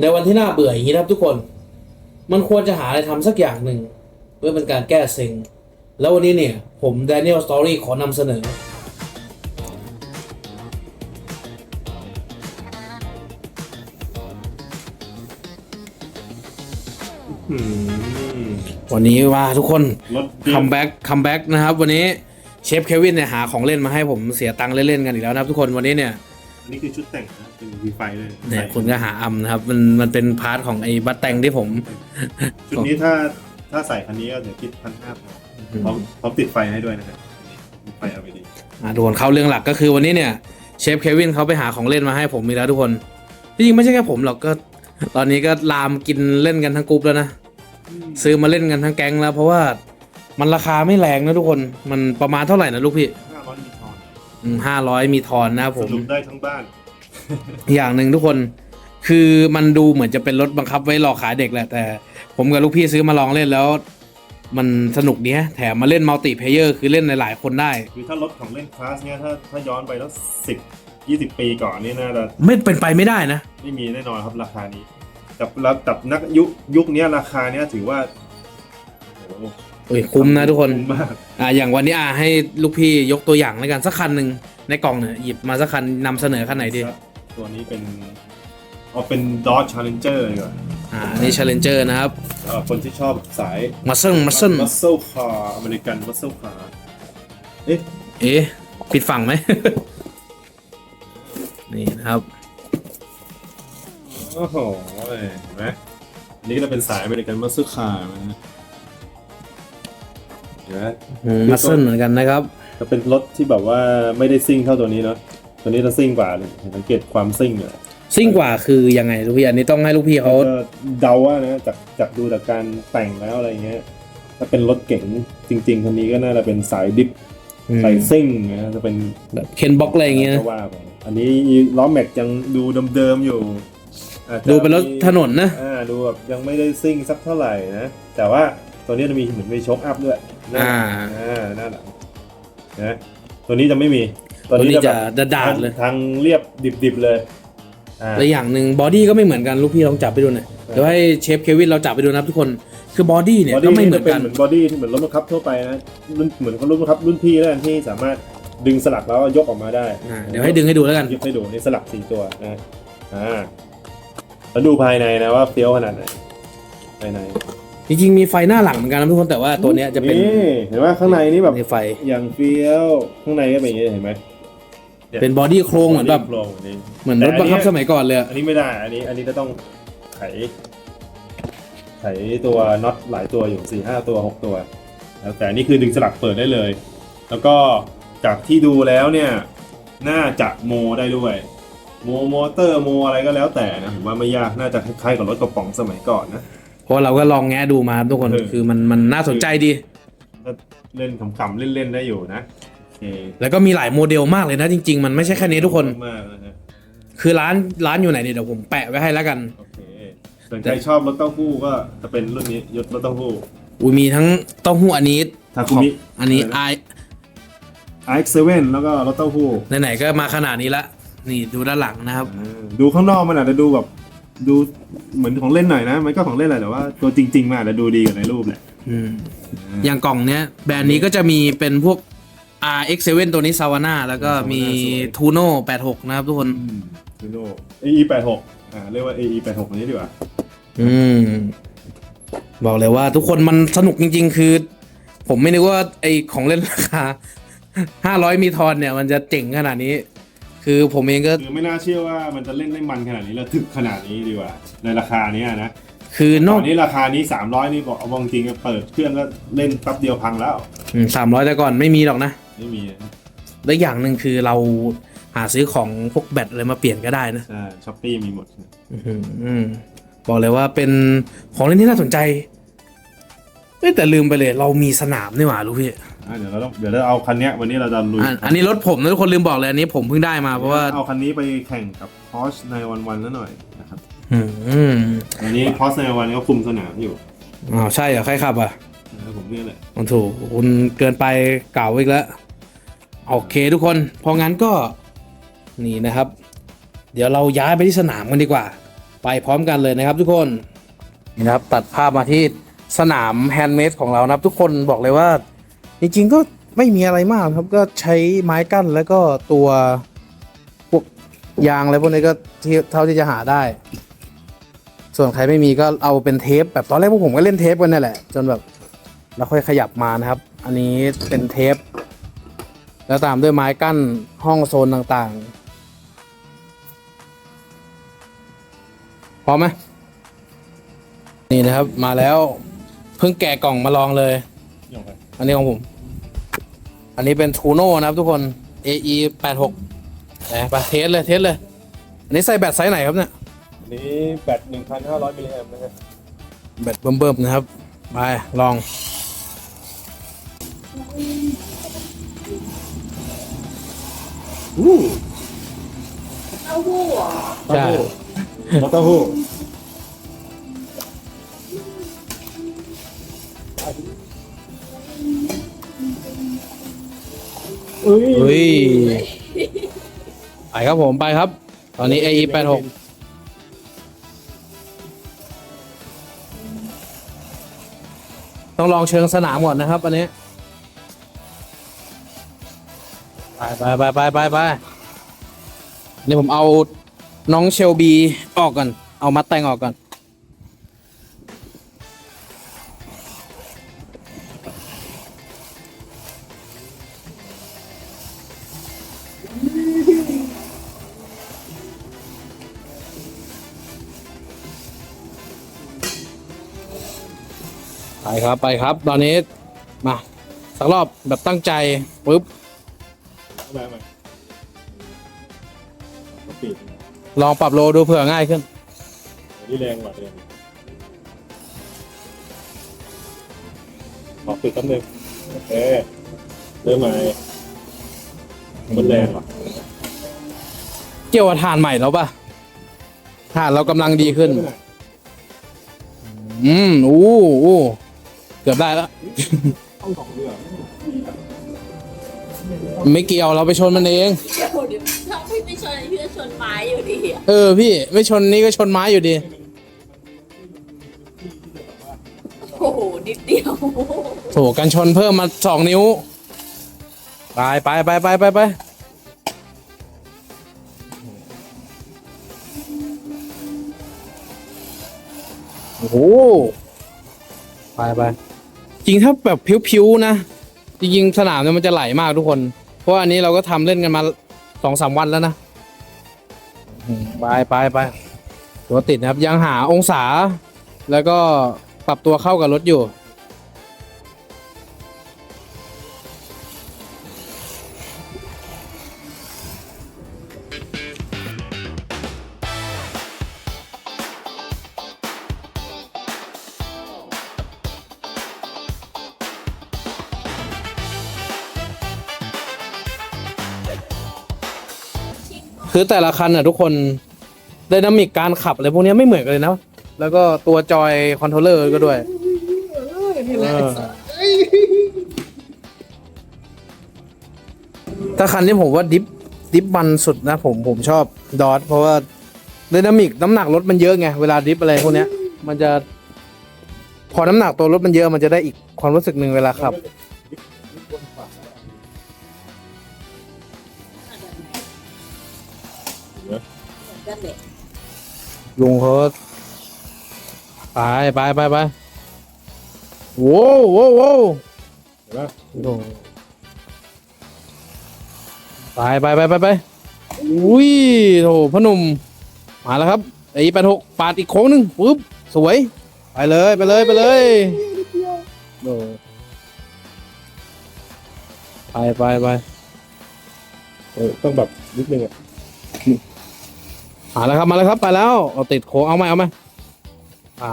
ในวันที่น่าเบื่ออย่างนี้นะครับทุกคน มันควรจะหาอะไรทำสักอย่างหนึ่ง เพื่อเป็นการแก้เซ็ง แล้ววันนี้เนี่ย ผมแดเนียลสตอรี่ขอนำเสนออืมวันนี้ว่าทุกคน รถคัมแบ็กคัมแบ็กนะครับ วันนี้เชฟเควินเนี่ยหาของเล่นมาให้ผมเสียตังค์เล่นๆกันอีกแล้วนะครับทุกคนวันนี้เนี่ย นี่คือชุดแต่งนะเป็นวีไฟเลยเนี่ยคุณก็หาอัมนะครับ มันมันเป็นพาร์ทของไอ้บัตแตงที่ผม ชุดนี้ถ้าถ้าใส่คันนี้ก็เดี๋ยวคิดพันห้าพอพร้อมพร้อมติดไฟให้ด้วยนะครับมีไฟ LED อะด่วนเข้าเรื่องหลักก็คือวันนี้เนี่ยเชฟเควินเขาไปหาของเล่นมาให้ผมมีกแล้วทุกคนจริงๆไม่ใช่แค่ผมหรอกก็ ตอนนี้ก็ลามกินเล่นกันทั้งกรุ๊ปแล้วนะซื้อมาเล่นกันทั้งแก๊งแล้ว เพราะว่ามันราคาไม่แรงนะทุกคน มันประมาณเท่าไหร่นะลูกพี่500มีทอน ห้าร้อยมีทอนนะครับผสม รุปได้ทั้งบ้าน อย่างหนึ่งทุกคนคือมันดูเหมือนจะเป็นรถบังคับไว้หลอกขายเด็กแหละ แต่ผมกับลูกพี่ซื้อมาลองเล่นแล้ว มันสนุกเนี้ยแถมมาเล่นมัลติเพเยอร์คือเล่นหลายๆคนได้ คือถ้ารถของเล่นคลาสเนี้ยถ้าถ้าย้อนไปแล้วสิบยี่สิบปีก่อนนี่น่าจะไม่เป็นไปไม่ได้นะ ไม่มีแน่นอนครับราคานี้กับแล้วกับนักยุคยุคเนี้ยราคาเนี้ยถือว่าโอ้โห โอ้ยคุ้มนะทุกคนคุ้มมากอ่าอย่างวันนี้อ่าให้ลูกพี่ยกตัวอย่างแล้วกันสักคันหนึ่งในกล่องเนี่ยหยิบมาสักคันนำเสนอคันไหนดีครับตัวนี้เป็นเอาเป็น Dodge Challenger ดีกว่าอ่าอันนี่ Challenger นะครับสำหรับคนที่ชอบสายมัสเซิลมัสเซิล muscle car อเมริกัน muscle car เอ๊ะเอ๊ะผิดฝั่งไหม นี่นะครับ โอ้โหเห็นไหมอันนี้ก็จะเป็นสายอเมริกัน muscle car นะเห็ นไหมมัสเซิลเหมือนกันนะครับ จะเป็นรถที่แบบว่าไม่ได้ซิ่งเท่าตัวนี้เนาะตัวนี้จะซิ่งกว่าเลยสังเกตความซิ่งเนี่ยซิ่งกว่าคือยังไงลูกพี่อันนี้ต้องให้ลูกพี่เขาก็เดาว่านะจากจากดูจากการแต่งแล้วอะไรเงี้ยถ้าเป็นรถเก๋งจริง ๆ คนนี้ก็น่าจะเป็นสายดิฟอืมสายซิ่งนะจะเป็นแบบเคนบ็อกอะไรอย่างเงี้ยนะก็ว่าไปอันนี้ล้อแม็กยังดูเดิมๆอยู่อาจจะดูเป็นรถถนนนะอ่าดูแบบยังไม่ได้ซิ่งสักเท่าไหร่นะแต่ว่าตัวนี้จะมีเหมือนมีโชคอัพด้วยหน้า อ่าอ่าหน้าหลังนะตัวนี้จะไม่มี ตัวนี้จะแบบดาดๆเลยทางเรียบดิบๆเลยอ่าและอย่างหนึ่งบอดี้ก็ไม่เหมือนกันลูกพี่ลองจับไปดูหน่อยเดี๋ยวให้เชฟเควินเราจับไปดูนะครับทุกคนคือบอดี้เนี่ยบอก็ดี้ไม่นี่เหมืจะอนเป็นกันเหมือนบอดี้ที่เหมือนรถบังคับทั่วไปนะรุ่นเหมือนรถบังคับรุ่นพี่แล้วกันที่สามารถดึงสลักแล้วยกออกมาได้อ่าเดี๋ยวให้ดึงให้ดูแล้วกันยกให้ดูนี่สลักสี่ตัวนะอ่าแล้วดูภายในนะว่าเฟี้ยวขนาดไหนภายใน จริงๆมีไฟหน้าหลังเหมือนกันนะทุกคนแต่ว่าตัวเนี้ยจะเป็นเห็นไหมข้างในนี่แบบในไฟ อย่างเฟี้ยวข้างในก็เป็นอย่างนี้เห็นไหมเป็นบอดี้โครงเหมือนแบบโครงแบบนี้เหมือนรถบังคับสมัยก่อนเลยอะอันนี้ไม่ได้ อันนี้ อันนี้จะต้องไข ไขตัวน็อตหลายตัวอยู่สี่ห้าตัวหกตัว แล้วแต่อันนี่คือดึงสลักเปิดได้เลย แล้วก็จากที่ดูแล้วเนี่ยน่าจะโมได้ด้วย โมมอเตอร์โมอะไรก็แล้วแต่นะผมว่าไม่ยากน่าจะคล้ายๆกับรถกระป๋องสมัยก่อนนะ เพราะเราก็ลองแงะดูมาทุกคนเออ คือมันมันน่าสนใจดีก็เล่นขำๆเล่นๆได้อยู่นะโอเคแล้วก็มีหลายโมเดลมากเลยนะจริง ๆ มันไม่ใช่แค่นี้ทุกคน มากนะฮะคือร้านร้านอยู่ไหนเนี่ยเดี๋ยวผมแปะไว้ให้แล้วกัน โอเคส่วนใครชอบรถเต้าหู้ก็จะเป็นรุ่นนี้ยศรถเต้าหู้อุ้ยมีทั้งเต้าหู้อันนี้ทาคุมิอันนี้ไอ RX7 แล้วก็รถเต้าหู้ไหนๆก็มาขนาดนี้ละ นี่ดูด้านหลังนะครับ อ่าดูข้างนอกมันอาจจะดูแบบ ดูเหมือนของเล่นหน่อยนะ มันก็ของเล่นแหละแต่ว่าตัวจริง ๆมันอาจจะดูดีกว่าในรูปแหละอืมอย่างกล่องเนี้ยแบรนด์นี้ก็จะมีเป็นพวก RX7 ตัวนี้ซาวาน่าแล้วก็มี Savannah ทูโน่86 นะครับทุกคน ซูโน่ AE86 อ่าเรียกว่า AE86 อันนี้ดีกว่าอืม บอกเลยว่าทุกคนมันสนุกจริง ๆ คือ ผมไม่นึกว่าไอของเล่นราคา 500 มีทอนเนี่ย มันจะเจ๋งขนาดนี้ คือผมเองก็คือไม่น่าเชื่อว่ามันจะเล่นได้มันขนาดนี้แล้วถึกขนาดนี้ดีกว่า ในราคาเนี้ยนะคือนอกตอนนี้ราคานี้ 300 นี่บอกเอาจริงๆเปิดเครื่องก็เล่นแป๊บเดียวพังแล้วสามร้อยแต่ก่อนไม่มีหรอกนะไม่มีนะและอย่างหนึ่งคือเราหาซื้อของพวกแบตอะไรมาเปลี่ยนก็ได้นะใช่ช้อปปี้มีหมดอื้อหืออืมบอกเลยว่าเป็นของเล่นที่น่าสนใจเอ้ยแต่ลืมไปเลย เรามีสนามนี่หว่าลูกพี่ อะเดี๋ยวเราต้องเดี๋ยวเราเอาคันเนี้ยวันนี้เราจะลุยอันอันนี้รถผมนะทุกคนลืมบอกเลยอันนี้ผมเพิ่งได้มาเพราะว่าเอาคันนี้ไปแข่งกับพอชในวันวันแล้วหน่อยนะครับอืมวันนี้พอชในวันก็คุมสนามอยู่อ้าวใช่เหรอใครขับอะ นะครับผมนี่แหละมันถูกคุณเกินไปเก่าอีกแล้ว โอเคทุกคน พองั้นก็นี่นะครับ เดี๋ยวเราย้ายไปที่สนามกันดีกว่า ไปพร้อมกันเลยนะครับทุกคนนี่นะครับ ตัดภาพมาที่สนามแฮนด์เมดของเรานะครับ ทุกคนบอกเลยว่า จริงๆก็ไม่มีอะไรมากครับก็ใช้ไม้กั้นแล้วก็ตัวพวกยางอะไรพวกนี้ก็เท่าที่จะหาได้ ส่วนใครไม่มีก็เอาเป็นเทป แบบตอนแรกพวกผมก็เล่นเทปกันนี่แหละ จนแบบแล้วค่อยขยับมานะครับ อันนี้เป็นเทป แล้วตามด้วยไม้กั้นห้องโซนต่างๆ พร้อมไหมนี่นะครับมาแล้วเพิ่งแกะกล่องมาลองเลย อย่างไรอันนี้ของผม อันนี้เป็นทูโน่นะครับทุกคน AE 8 6ไปเทสเลยเทสเลย อันนี้ใส่แบตไซส์ไหนครับเนี่ย อันนี้แบต1,500มิลลิแอมป์นะครับ แบตเบิ่มๆนะครับ ไป ลอง อู้เต้าหู้เหรอใช่น้ำเต้าหู้ อุ้ยเฮ้ยไปครับผมไปครับ ตอนนี้ AE 8 6ต้องลองเชิงสนามก่อนนะครับ อันนี้ ไปไปไปไปไปไปนี่ผมเอาน้องเชลบีออกก่อน เอามัดแต่งออกก่อน ไปครับไปครับ ตอนนี้มาสักรอบแบบตั้งใจปุ๊บเอามามาเอาปิดลองปรับโลดูเผื่อง่ายขึ้นอันนี่แรงกว่าเดิมขอปิดแป๊บนึงโอเคเริ่มใหม่มันแรงว่ะเกี่ยวกับฐานใหม่แล้วป่ะฐานเรากำลังดีขึ้น อืม อู้อู้เกือบได้แล้วต้องสองเรือไม่เกี่ยวเราไปชนมันเองเดี๋ยวเดี๋ยวถ้าพี่ไม่ชนพี่จะชนไม้อยู่ดีอะเออพี่ไม่ชนนี่ก็ชนไม้อยู่ดี โอ้โห นิดเดียว โถกันชนเพิ่มมาสองนิ้ว ไปไปไปไปไปไปโอ้โหไปไป จริงถ้าแบบพิ้วๆนะ จริงๆสนามเนี่ยมันจะไหลมากทุกคน เพราะว่าอันนี้เราก็ทำเล่นกันมาสองสามวันแล้วนะอืมไปไปไปตัวติดนะครับ ยังหาองศา แล้วก็ปรับตัวเข้ากับรถอยู่ คือแต่ละคันอะทุกคนไดนามิกการขับอะไรพวกเนี้ยไม่เหมือนกันเลยนะ แล้วก็ตัวจอยคอนโทรลเลอร์ก็ด้วยเออถ้าคันที่ผมว่าดิฟดิฟมันสุดนะ ผมผมชอบดอทเพราะว่าไดนามิกน้ำหนักรถมันเยอะไง เวลาดิฟอะไรพวกเนี้ย มันจะ พอน้ำหนักตัวรถมันเยอะมันจะได้อีกความรู้สึกหนึ่งเวลาขับ กันเด็กลุงเขาไปไปไปไปโว้วโว้วโว้วเห็นปะโอ้ไปไปไปไปไปอุ้ยโถพอหนุ่มมาแล้วครับไอ้แปดหกปาดอีกโค้งหนึ่งปุ๊บสวย ไปเลยไปเลยไปเลยโอ้ไปไปไป เออต้องแบบนิดนึงอะ มาแล้วครับมาแล้วครับไปแล้วเอาติดโค้งเอาไหมเอาไหมไป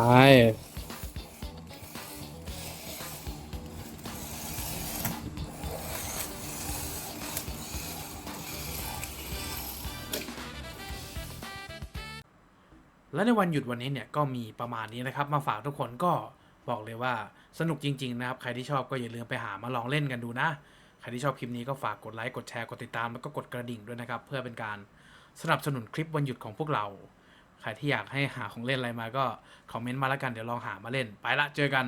และในวันหยุดวันนี้เนี่ยก็มีประมาณนี้นะครับ มาฝากทุกคนก็บอกเลยว่าสนุกจริง ๆ นะครับ ใครที่ชอบก็อย่าลืมไปหามาลองเล่นกันดูนะ ใครที่ชอบคลิปนี้ก็ฝากกดไลค์กดแชร์กดติดตามแล้วก็กดกระดิ่งด้วยนะครับ เพื่อเป็นการ สนับสนุนคลิปวันหยุดของพวกเรา ใครที่อยากให้หาของเล่นอะไรมาก็ คอมเมนต์มาแล้วกันเดี๋ยวลองหามาเล่น ไปละเจอกัน